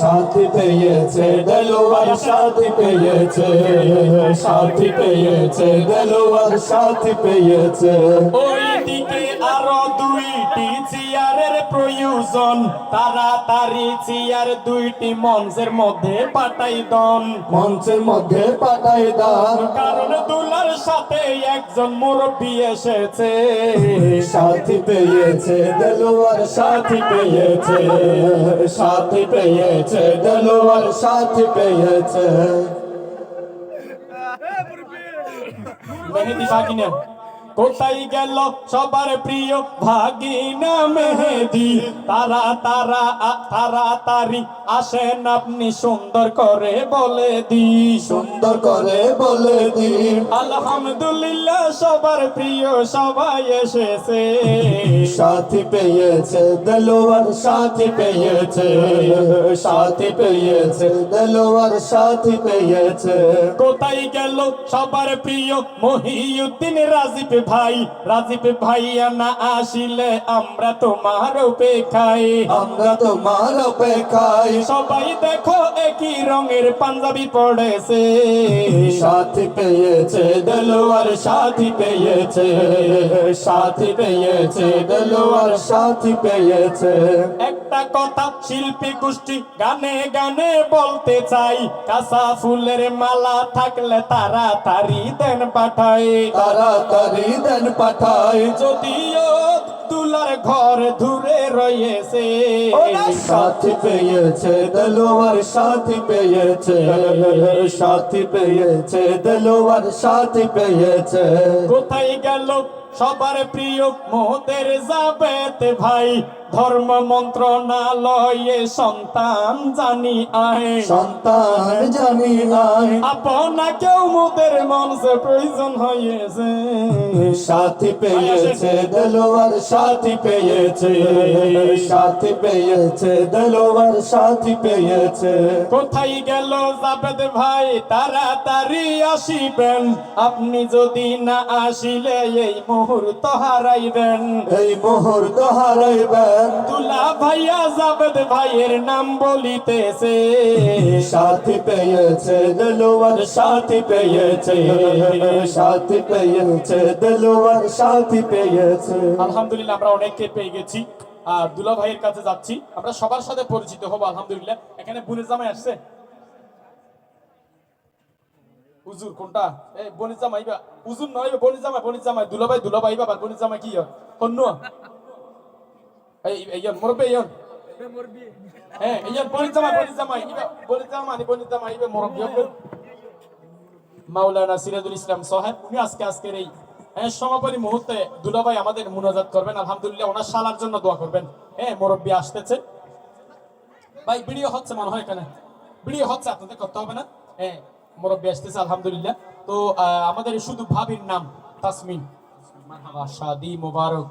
সাথী পেয়েছে দেলোয়ার সাথী পেয়েছে সাথী পেয়েছে দেলোয়ার সাথী পেয়েছে। আরও দুইটি চেয়ারের প্রয়োজন তাড়াতাড়ি চেয়ার দুইটি মঞ্চের মধ্যে পাঠাই দন। মঞ্চের মধ্যে পাঠাই দান। কারণ দুলার সাথে একজন মুরব্বী এসেছে। সাথী পেয়েছে দেলোয়ার সাথী পেয়েছে সাথী পেয়েছে দেলোয়ার সাথী পেয়েছে। মেহেদি ভাগিনা কোথায় গেল সবার প্রিয় ভাগিনা মেহেদি? তারা তারা আ- তাড়াতাড়ি আসেন আপনি সুন্দর করে বলে দি সুন্দর করে বলে দিন। আলহামদুলিল্লাহ সবার প্রিয় সবাই এসেছে। সাথী পেয়েছে দেলোয়ার সাথী পেয়েছে। সাথী পেয়েছে দেলোয়ার সাথী পেয়েছে। কোথায় গেল সবার প্রিয় মহিউদ্দিন রাজীব ভাই রাজীব ভাইয়া না আসিলে আমরা তোমার অপেক্ষায়। আমরা তোমার অপেক্ষায়। সবাই দেখো একই রঙের পাঞ্জাবি পড়েছে। সাথী পেয়েছে দেলোয়ার সাথী পেয়েছে। সাথী পেয়েছে দেলোয়ার সাথী পেয়েছে। একটা কথা শিল্পী গোষ্ঠী গানে গানে বলতে চাই কাঁচা ফুলের মালা থাকলে তাড়াতাড়ি দেন পাঠায়। তাড়াতাড়ি দেন পাঠায় যদিও তুলার ঘর ধুরে রয়েছে। সাথী পেয়েছে দলোয়ার সাথী পেয়েছে। সাথী পেয়েছে দলোয়ার সাথী পেয়েছে। কোথায় গেল সবার প্রিয় মোদের যাবে ভাই? ধর্ম মন্ত্রণালয়ে সন্তান জানি আয় সন্তান জানি নাই আপনাকেও মোদের মনসে প্রয়োজন হয়েছে। সাথী পেয়েছে দেলোয়ার সাথী পেয়েছে। সাথী পেয়েছে দেলোয়ার সাথী পেয়েছে। কোথায় গেল জাবেদ ভাই? তাড়াতাড়ি আসিবেন। আপনি যদি না আসিলে এই মুহূর্ত হারাইবেন। এই মুহূর্ত হারাইবেন। তুলা ভাইয়া জাবেদ ভাইয়ের নাম বলিতেছে। সাথী পেয়েছে দেলোয়ার সাথী পেয়েছে। সাথী পেয়েছে দেলোয়ার সাথী পেয়েছে। আলহামদুলিল্লাহ আমরা অনেককে পেয়ে গেছি। আর দুলা ভাইয়ের কাছে যাচ্ছি। আমরা সবার সাথে পরিচিত হব আলহামদুলিল্লাহ। এখানে বুনের জামাই আসছে। হুজুর কোনটা? এই বনির জামাই বা হুজুর নয় বনির জামাই বনির জামাই দুলা ভাই দুলা ভাই বাবা বনির জামাই কি হয়? হন্য এই এইয়ন মুরব্বি এইয়ন হ্যাঁ এইয়ন বনির জামাই বনির জামাই ইবা জামাই বনির জামাই ইবা মুরব্বি মাওলানা সিরাজুল ইসলাম সাহেব উনি আজকে আজকের এই হ্যাঁ সমাপনী মুহূর্তে দুলাভাই আমাদের মুনাজাত করবেন আলহামদুলিল্লাহ ওনার শালার জন্য দোয়া করবেন। হ্যাঁ মুরব্বী আসতেছে। ভাই ভিডিও হচ্ছে মনে হয় এখানে। ভিডিও হচ্ছে আপনাদের করতে হবে না। হ্যাঁ মুরব্বী আসতেছে আলহামদুলিল্লাহ। তো আমাদের শুধু ভাবির নাম তাসমিন। মারহাবা শাদি মোবারক।